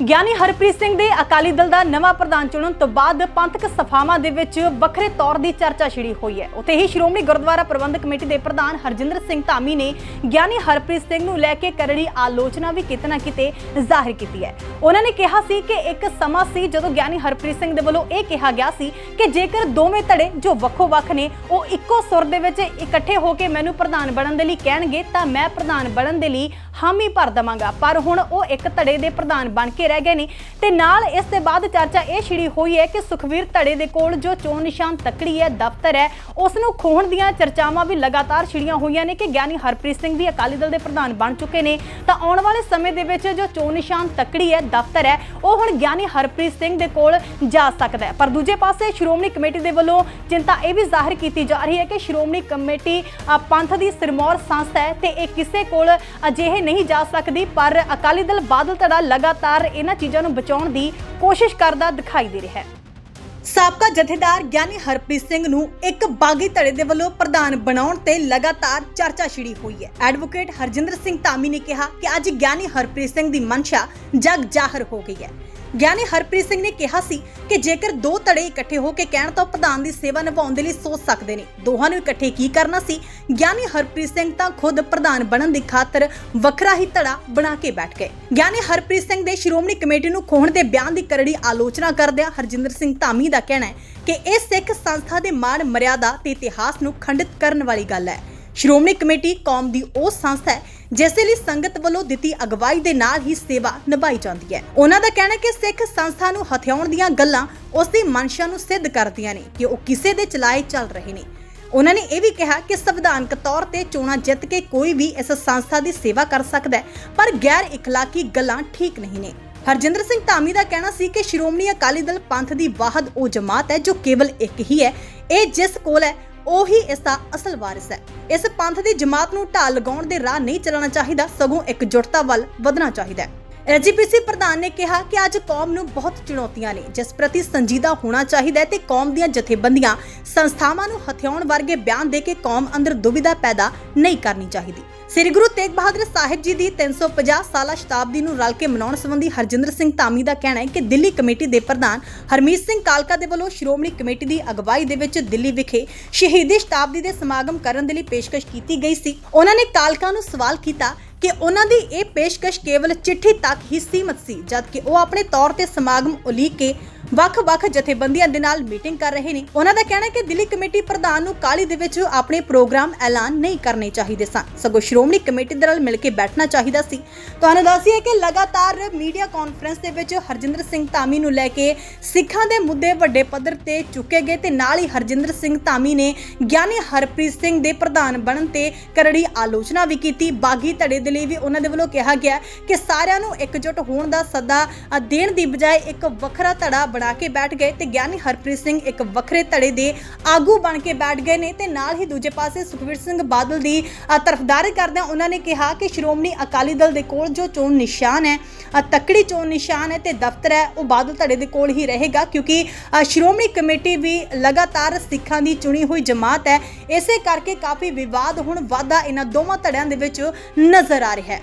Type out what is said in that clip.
ਗਿਆਨੀ ਹਰਪ੍ਰੀਤ ਸਿੰਘ ਦੇ ਅਕਾਲੀ ਦਲ ਦਾ ਨਵਾਂ ਪ੍ਰਧਾਨ ਚੁਣਨ ਤੋਂ ਬਾਅਦ ਪੰਥਕ ਸਫਾਵਾਂ ਦੇ ਵਿੱਚ ਵੱਖਰੇ ਤੌਰ ਦੀ ਚਰਚਾ ਛਿੜੀ ਹੋਈ ਹੈ। ਉੱਥੇ ਹੀ ਸ਼੍ਰੋਮਣੀ ਗੁਰਦੁਆਰਾ ਪ੍ਰਬੰਧਕ ਕਮੇਟੀ ਦੇ ਪ੍ਰਧਾਨ ਹਰਜਿੰਦਰ ਸਿੰਘ ਧਾਮੀ ਨੇ ਗਿਆਨੀ ਹਰਪ੍ਰੀਤ ਸਿੰਘ ਨੂੰ ਲੈ ਕੇ ਕਰੜੀ ਆਲੋਚਨਾ ਵੀ ਕਿਤੇ ਨਾ ਕਿਤੇ ਜ਼ਾਹਿਰ ਕੀਤੀ ਹੈ। ਉਹਨਾਂ ਨੇ ਕਿਹਾ ਸੀ ਕਿ ਇੱਕ ਸਮਾਂ ਸੀ ਜਦੋਂ ਗਿਆਨੀ ਹਰਪ੍ਰੀਤ ਸਿੰਘ ਦੇ ਵੱਲੋਂ ਇਹ ਕਿਹਾ ਗਿਆ ਸੀ ਕਿ ਜੇਕਰ ਦੋਵੇਂ ਧੜੇ ਜੋ ਵੱਖੋ-ਵੱਖ ਨੇ, ਉਹ ਇੱਕੋ ਸੁਰ ਦੇ ਵਿੱਚ ਇਕੱਠੇ ਹੋ ਕੇ ਮੈਨੂੰ ਪ੍ਰਧਾਨ ਬਣਨ ਦੇ ਲਈ ਕਹਿਣਗੇ ਤਾਂ ਮੈਂ ਪ੍ਰਧਾਨ ਬਣਨ ਦੇ ਲਈ ਹਾਮੀ ਭਰ ਦਵਾਂਗਾ। ਪਰ ਹੁਣ ਉਹ ਇੱਕ ਧੜੇ ਦੇ ਪ੍ਰਧਾਨ ਬਣ ਕੇ ਰਹਿ ਗਏ ਨੇ। ਤੇ ਨਾਲ ਇਸ ਦੇ ਬਾਅਦ ਚਰਚਾ ਇਹ ਛਿੜੀ ਹੋਈ ਹੈ ਕਿ ਸੁਖਵੀਰ ਧੜੇ ਦੇ ਕੋਲ ਜੋ ਚੋਣ ਨਿਸ਼ਾਨ ਤੱਕੜੀ ਹੈ, ਦਫ਼ਤਰ ਹੈ ਉਸ ਨੂੰ ਖੋਹਣ ਦੀਆਂ ਚਰਚਾਵਾਂ ਵੀ ਲਗਾਤਾਰ ਛਿੜੀਆਂ ਹੋਈਆਂ ਨੇ ਕਿ ਗਿਆਨੀ ਹਰਪ੍ਰੀਤ ਸਿੰਘ ਵੀ ਅਕਾਲੀ ਦਲ ਦੇ ਪ੍ਰਧਾਨ ਬਣ ਚੁੱਕੇ ਨੇ। ਤਾਂ ਆਉਣ ਵਾਲੇ ਸਮੇਂ ਦੇ ਵਿੱਚ ਜੋ ਚੋਣ ਨਿਸ਼ਾਨ ਤੱਕੜੀ ਹੈ, ਦਫ਼ਤਰ ਹੈ, ਉਹ ਹੁਣ ਗਿਆਨੀ ਹਰਪ੍ਰੀਤ ਸਿੰਘ ਦੇ ਕੋਲ ਜਾ ਸਕਦਾ ਹੈ। ਪਰ ਦੂਜੇ ਪਾਸੇ ਸ਼੍ਰੋਮਣੀ ਕਮੇਟੀ ਦੇ ਵੱਲੋਂ ਚਿੰਤਾ ਇਹ ਵੀ ਜ਼ਾਹਿਰ ਕੀਤੀ ਜਾ ਰਹੀ ਹੈ ਕਿ ਸ਼੍ਰੋਮਣੀ ਕਮੇਟੀ ਪੰਥ ਦੀ ਸਿਰਮੌਰ ਸੰਸਥਾ ਹੈ ਤੇ ਇਹ ਕਿਸੇ ਕੋਲ ਅਜਿਹੇ ਨਹੀਂ ਜਾ ਸਕਦੀ, ਪਰ ਅਕਾਲੀ ਦਲ ਬਾਦਲ ਧੜਾ ਲਗਾਤਾਰ ਇਹਨਾਂ ਚੀਜ਼ਾਂ ਨੂੰ ਬਚਾਉਣ ਦੀ ਕੋਸ਼ਿਸ਼ ਕਰਦਾ ਦਿਖਾਈ ਦੇ ਰਿਹਾ ਹੈ। ਸਾਬਕਾ ਜਥੇਦਾਰ ਗਿਆਨੀ ਹਰਪ੍ਰੀਤ ਸਿੰਘ ਨੂੰ ਇੱਕ ਬਾਗੀ ਧੜੇ ਦੇ ਵੱਲੋਂ ਪ੍ਰਧਾਨ ਬਣਾਉਣ ਤੇ ਲਗਾਤਾਰ ਚਰਚਾ ਛਿੜੀ ਹੋਈ ਹੈ। ਐਡਵੋਕੇਟ ਹਰਜਿੰਦਰ ਸਿੰਘ ਧਾਮੀ ਨੇ ਕਿਹਾ ਕਿ ਅੱਜ ਗਿਆਨੀ ਹਰਪ੍ਰੀਤ ਸਿੰਘ ਦੀ ਮਨਸ਼ਾ ਜਗ ਜਾਹਰ ਹੋ ਗਈ ਹੈ। ਗਿਆਨੀ ਹਰਪ੍ਰੀਤ ਸਿੰਘ ਨੇ ਕਿਹਾ ਸੀ ਕਿ ਜੇਕਰ ਦੋ ਧੜੇ ਇਕੱਠੇ ਹੋ ਕੇ ਕਹਿਣ ਤਾਂ ਪ੍ਰਧਾਨ ਦੀ ਸੇਵਾ ਨਿਭਾਉਣ ਦੇ ਲਈ ਸੋਚ ਸਕਦੇ ਨੇ। ਦੋਹਾਂ ਨੂੰ ਇਕੱਠੇ ਕੀ ਕਰਨਾ ਸੀ? ਗਿਆਨੀ ਹਰਪ੍ਰੀਤ ਸਿੰਘ ਤਾਂ ਖੁਦ ਪ੍ਰਧਾਨ ਬਣਨ ਦੀ ਖਾਤਰ ਵੱਖਰਾ ਹੀ ਧੜਾ ਬਣਾ ਕੇ ਬੈਠ ਗਏ। ਗਿਆਨੀ ਹਰਪ੍ਰੀਤ ਸਿੰਘ ਦੇ ਸ਼੍ਰੋਮਣੀ ਕਮੇਟੀ ਨੂੰ ਖੋਹਣ ਦੇ ਬਿਆਨ ਦੀ ਕਰੜੀ ਆਲੋਚਨਾ ਕਰਦਿਆਂ ਹਰਜਿੰਦਰ ਸਿੰਘ ਧਾਮੀ ਦਾ ਕਹਿਣਾ ਹੈ ਕਿ ਇਹ ਸਿੱਖ ਸੰਸਥਾ ਦੇ ਮਾਣ, ਮਰਿਆਦਾ ਤੇ ਇਤਿਹਾਸ ਨੂੰ ਖੰਡਿਤ ਕਰਨ ਵਾਲੀ ਗੱਲ ਹੈ। ਸ਼੍ਰੋਮਣੀ ਕਮੇਟੀ ਕੌਮ ਦੀ ਉਹ ਸੰਸਥਾ ਹੈ ਜਿਸ ਦੇ ਲਈ ਸੰਗਤ ਵੱਲੋਂ ਦਿੱਤੀ ਅਗਵਾਈ ਦੇ ਨਾਲ ਹੀ ਸੇਵਾ ਨਿਭਾਈ ਜਾਂਦੀ ਹੈ। ਉਹਨਾਂ ਦਾ ਕਹਿਣਾ ਹੈ ਕਿ ਸਿੱਖ ਸੰਸਥਾ ਨੂੰ ਹਥਿਆਉਣ ਦੀਆਂ ਗੱਲਾਂ ਉਸ ਦੀ ਮਨਸ਼ਾ ਨੂੰ ਸਿੱਧ ਕਰਦੀਆਂ ਨੇ ਕਿ ਉਹ ਕਿਸੇ ਦੇ ਚਲਾਏ ਚੱਲ ਰਹੇ ਨੇ। ਉਹਨਾਂ ਨੇ ਇਹ ਵੀ ਕਿਹਾ ਕਿ ਸੰਵਿਧਾਨਕ ਤੌਰ ਤੇ ਚੋਣਾਂ ਜਿੱਤ ਕੇ ਕੋਈ ਵੀ ਇਸ ਸੰਸਥਾ ਦੀ ਸੇਵਾ ਕਰ ਸਕਦਾ ਹੈ, ਪਰ ਗੈਰ ਇਖਲਾਕੀ ਗੱਲਾਂ ਠੀਕ ਨਹੀਂ ਨੇ। ਹਰਜਿੰਦਰ ਸਿੰਘ ਧਾਮੀ ਦਾ ਕਹਿਣਾ ਸੀ ਕਿ ਸ਼੍ਰੋਮਣੀ ਅਕਾਲੀ ਦਲ ਪੰਥ ਦੀ ਵਾਹਦ ਉਹ ਜਮਾਤ ਹੈ ਜੋ ਕੇਵਲ ਇੱਕ ਹੀ ਹੈ। ਇਹ ਜਿਸ ਕੋਲ ਹੈ ਉਹੀ ਇਸ ਦਾ ਅਸਲ ਵਾਰਿਸ ਹੈ। ਇਸ ਪੰਥ ਦੀ ਜਮਾਤ ਨੂੰ ਢਾਲ ਲਗਾਉਣ ਦੇ ਰਾਹ ਨਹੀਂ ਚੱਲਣਾ ਚਾਹੀਦਾ, ਸਗੋਂ ਇਕਜੁੱਟਤਾ ਵੱਲ ਵਧਣਾ ਚਾਹੀਦਾ ਹੈ। ਐਜੀਪੀਸੀ ਪ੍ਰਧਾਨ ਨੇ ਕਿਹਾ ਕਿ ਅੱਜ ਕੌਮ ਨੂੰ ਬਹੁਤ ਚੁਣੌਤੀਆਂ ਨੇ, ਜਿਸ ਪ੍ਰਤੀ ਸੰਜੀਦਾ ਹੋਣਾ ਚਾਹੀਦਾ ਹੈ ਤੇ ਕੌਮ ਦੀਆਂ ਜਥੇਬੰਦੀਆਂ ਸੰਸਥਾਵਾਂ ਨੂੰ ਹਥਿਆਉਣ ਵਰਗੇ ਬਿਆਨ ਦੇ ਕੇ ਕੌਮ ਅੰਦਰ ਦੁਬਿਧਾ ਪੈਦਾ ਨਹੀਂ ਕਰਨੀ ਚਾਹੀਦੀ। ਸ੍ਰੀ ਗੁਰੂ ਤੇਗ ਬਹਾਦਰ ਸਾਹਿਬ ਜੀ ਦੀ 350 ਸਾਲਾ ਸ਼ਤਾਬਦੀ ਨੂੰ ਰਲ ਕੇ ਮਨਾਉਣ ਸੰਬੰਧੀ ਹਰਜਿੰਦਰ ਸਿੰਘ ਧਾਮੀ ਦਾ ਕਹਿਣਾ ਹੈ ਕਿ ਦਿੱਲੀ ਕਮੇਟੀ ਦੇ ਪ੍ਰਧਾਨ ਹਰਮੀਤ ਸਿੰਘ ਕਾਲਕਾ ਦੇ ਵੱਲੋਂ ਸ਼੍ਰੋਮਣੀ ਕਮੇਟੀ ਦੀ ਅਗਵਾਈ ਦੇ ਵਿੱਚ ਦਿੱਲੀ ਵਿਖੇ ਸ਼ਹੀਦੀ ਸ਼ਤਾਬਦੀ ਦੇ ਸਮਾਗਮ ਕਰਨ ਦੇ ਲਈ ਪੇਸ਼ਕਸ਼ ਕੀਤੀ ਗਈ ਸੀ। ਉਹਨਾਂ ਨੇ ਕਾਲਕਾ ਨੂੰ ਸਵਾਲ ਕੀਤਾ ਕਿ ਉਹਨਾਂ ਦੀ ਇਹ ਪੇਸ਼ਕਸ਼ ਕੇਵਲ ਚਿੱਠੀ ਤੱਕ ਹੀ ਸੀਮਤ ਸੀ, ਜਦਕਿ ਉਹ ਆਪਣੇ ਤੌਰ ਤੇ ਸਮਾਗਮ ਉਲੀਕ ਕੇ ਵੱਖ-ਵੱਖ ਜਥੇਬੰਦੀਆਂ ਦੇ ਨਾਲ ਮੀਟਿੰਗ ਕਰ ਰਹੇ ਨੇ। ਉਹਨਾਂ ਦਾ ਕਹਿਣਾ ਹੈ ਕਿ ਦਿੱਲੀ ਕਮੇਟੀ ਪ੍ਰਧਾਨ ਨੂੰ ਕਾਲੀ ਦੇ ਵਿੱਚ ਆਪਣੇ ਪ੍ਰੋਗਰਾਮ ਐਲਾਨ ਨਹੀਂ ਕਰਨੇ ਚਾਹੀਦੇ ਸਨ। ਸਗੋਂ ਸ਼੍ਰੋਮਣੀ ਕਮੇਟੀ ਦੇ ਨਾਲ ਮਿਲ ਕੇ ਬੈਠਣਾ ਚਾਹੀਦਾ ਸੀ। ਤੁਹਾਨੂੰ ਦੱਸੀਏ ਕਿ ਲਗਾਤਾਰ ਮੀਡੀਆ ਕਾਨਫਰੰਸ ਦੇ ਵਿੱਚ ਹਰਜਿੰਦਰ ਸਿੰਘ ਧਾਮੀ ਨੂੰ ਲੈ ਕੇ ਸਿੱਖਾਂ ਦੇ ਮੁੱਦੇ ਵੱਡੇ ਪੱਧਰ ਤੇ ਚੁੱਕੇ ਗਏ ਤੇ ਨਾਲ ਹੀ ਹਰਜਿੰਦਰ ਸਿੰਘ ਧਾਮੀ ਨੇ ਗਿਆਨੀ ਹਰਪ੍ਰੀਤ ਸਿੰਘ ਦੇ ਪ੍ਰਧਾਨ ਬਣਨ ਤੇ ਕਰੜੀ ਆਲੋਚਨਾ ਵੀ ਕੀਤੀ। ਬਾਗੀ ਧੜੇ ਦੇ ਲਈ ਵੀ ਉਹਨਾਂ ਦੇ ਵੱਲੋਂ ਕਿਹਾ ਗਿਆ ਕਿ ਸਾਰਿਆਂ ਨੂੰ ਇਕਜੁੱਟ ਹੋਣ ਦਾ ਸੱਦਾ ਦੇਣ ਦੀ ਬਜਾਏ ਇੱਕ ਵੱਖਰਾ ਧੜਾ ਬਣਾ ਕੇ ਬੈਠ ਗਏ ਤੇ ਗਿਆਨੀ ਹਰਪ੍ਰੀਤ ਸਿੰਘ ਇੱਕ ਵੱਖਰੇ ਧੜੇ ਦੇ ਆਗੂ ਬਣ ਕੇ ਬੈਠ ਗਏ ਨੇ ਤੇ ਨਾਲ ਹੀ ਦੂਜੇ ਪਾਸੇ ਸੁਖਵੀਰ ਸਿੰਘ ਬਾਦਲ ਦੀ ਤਰਫਦਾਰੀ ਕਰਦਿਆਂ ਉਹਨਾਂ ਨੇ ਕਿਹਾ ਕਿ ਸ਼੍ਰੋਮਣੀ ਅਕਾਲੀ ਦਲ ਦੇ ਕੋਲ ਜੋ ਚੋਣ ਨਿਸ਼ਾਨ ਹੈ ਅ, ਚੋਣ ਨਿਸ਼ਾਨ ਹੈ ਤੇ ਦਫ਼ਤਰ ਹੈ ਉਹ ਬਾਦਲ ਧੜੇ ਦੇ ਕੋਲ ਹੀ ਰਹੇਗਾ ਕਿਉਂਕਿ ਸ਼੍ਰੋਮਣੀ ਕਮੇਟੀ ਵੀ ਲਗਾਤਾਰ ਸਿੱਖਾਂ ਦੀ ਚੁਣੀ ਹੋਈ ਜਮਾਤ ਹੈ। ਇਸੇ ਕਰਕੇ ਕਾਫੀ ਵਿਵਾਦ ਹੁਣ ਵਾਧਾ ਇਹਨਾਂ ਦੋਵਾਂ ਧੜਿਆਂ ਦੇ ਵਿੱਚ ਨਜ਼ਰ ਆ ਰਿਹਾ ਹੈ।